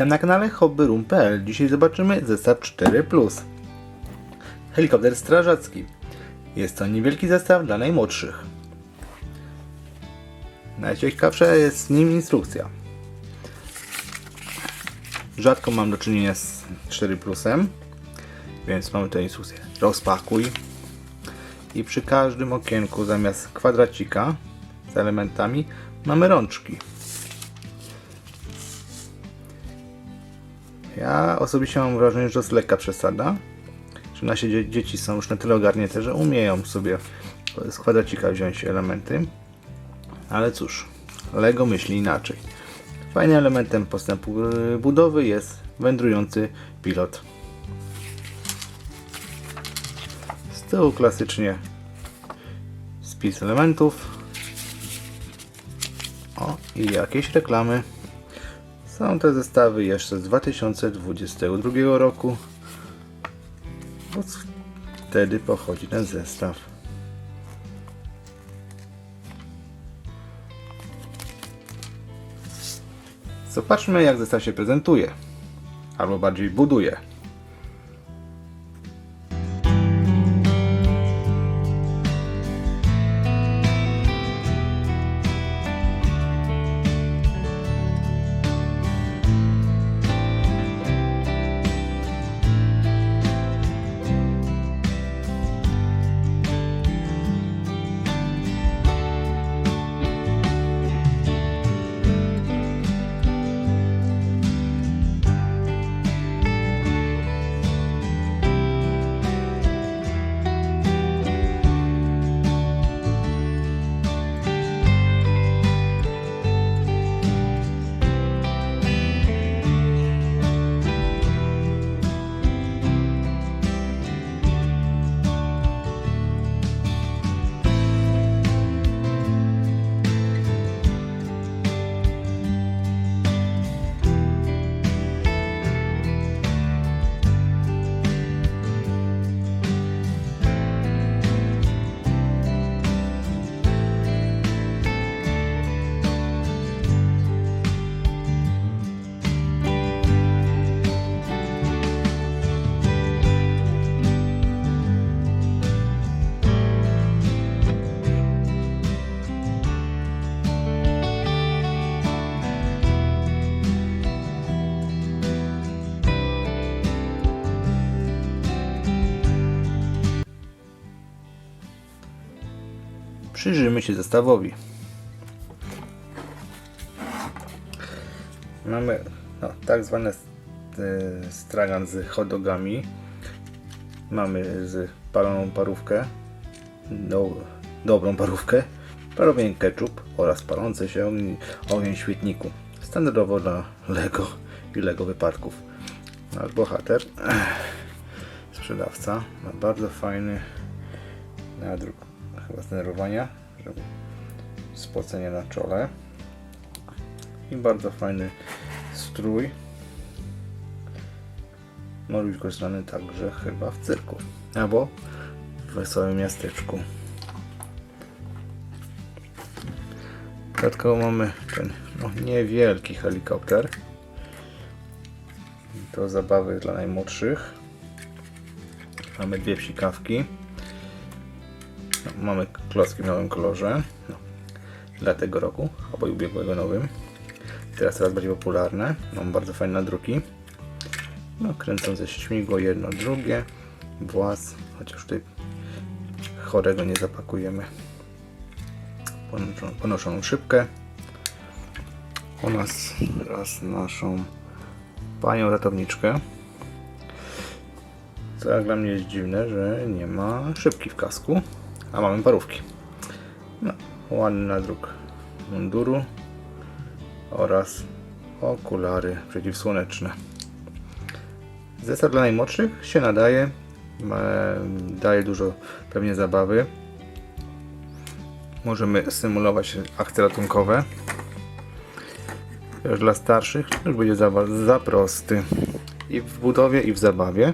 Witam na kanale hobbyroom.pl. Dzisiaj zobaczymy zestaw 4+. Helikopter strażacki. Jest to niewielki zestaw dla najmłodszych. Najciekawsza jest z nim instrukcja. Rzadko mam do czynienia z 4 plusem, więc mamy tę instrukcję. Rozpakuj i przy każdym okienku zamiast kwadracika z elementami mamy rączki. Ja osobiście mam wrażenie, że to jest lekka przesada. Że nasze dzie- dzieci są już na tyle ogarnięte, że umieją sobie z kwadracika wziąć elementy. Ale cóż, Lego myśli inaczej. Fajnym elementem postępu y, budowy jest wędrujący pilot. Z tyłu klasycznie spis elementów. O, i jakieś reklamy. Są te zestawy jeszcze z 2022 roku. Bo wtedy pochodzi ten zestaw. Zobaczmy jak zestaw się prezentuje. Albo bardziej buduje. Przyjrzyjmy się zestawowi. Mamy no, tak zwane e, stragan z hotdogami. Mamy z paloną parówkę, do, dobrą parówkę, parowień ketchup oraz palący się ogień, ogień świetniku. Standardowo dla Lego i Lego wypadków. Nasz bohater, sprzedawca, ma bardzo fajny nadruk chyba zdenerwowania, żeby spocenie na czole. I bardzo fajny strój. Może być wykorzystany także chyba w cyrku albo w wesołym miasteczku. Dodatkowo mamy ten no, niewielki helikopter. Do zabawy dla najmłodszych. Mamy dwie psikawki no, mamy klocki w nowym kolorze. No, dla tego roku, albo i ubiegłego nowym. Teraz coraz bardziej popularne. Mam bardzo fajne nadruki. No, kręcące śmigło, jedno, drugie. Włas, chociaż tutaj chorego nie zapakujemy. Ponoszoną, ponoszoną szybkę. Oraz raz naszą panią ratowniczkę. Co jak dla mnie jest dziwne, że nie ma szybki w kasku, a mamy parówki. No, ładny nadruk munduru oraz okulary przeciwsłoneczne. Zestaw dla najmłodszych się nadaje, daje dużo pewnie zabawy. Możemy symulować akcje ratunkowe. Już dla starszych już będzie za, za prosty. I w budowie, i w zabawie.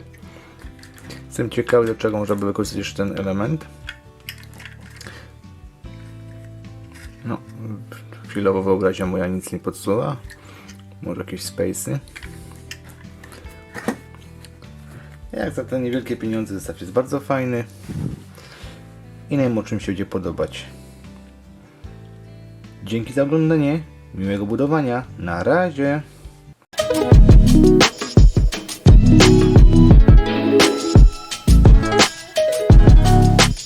Jestem ciekawy, do czego można by wykorzystać jeszcze ten element. No, chwilowo wyobraźnia moja nic nie podsuwa. Może jakieś spacey. Jak za te niewielkie pieniądze zestaw jest bardzo fajny. I najmłodszym się będzie podobać. Dzięki za oglądanie. Miłego budowania. Na razie.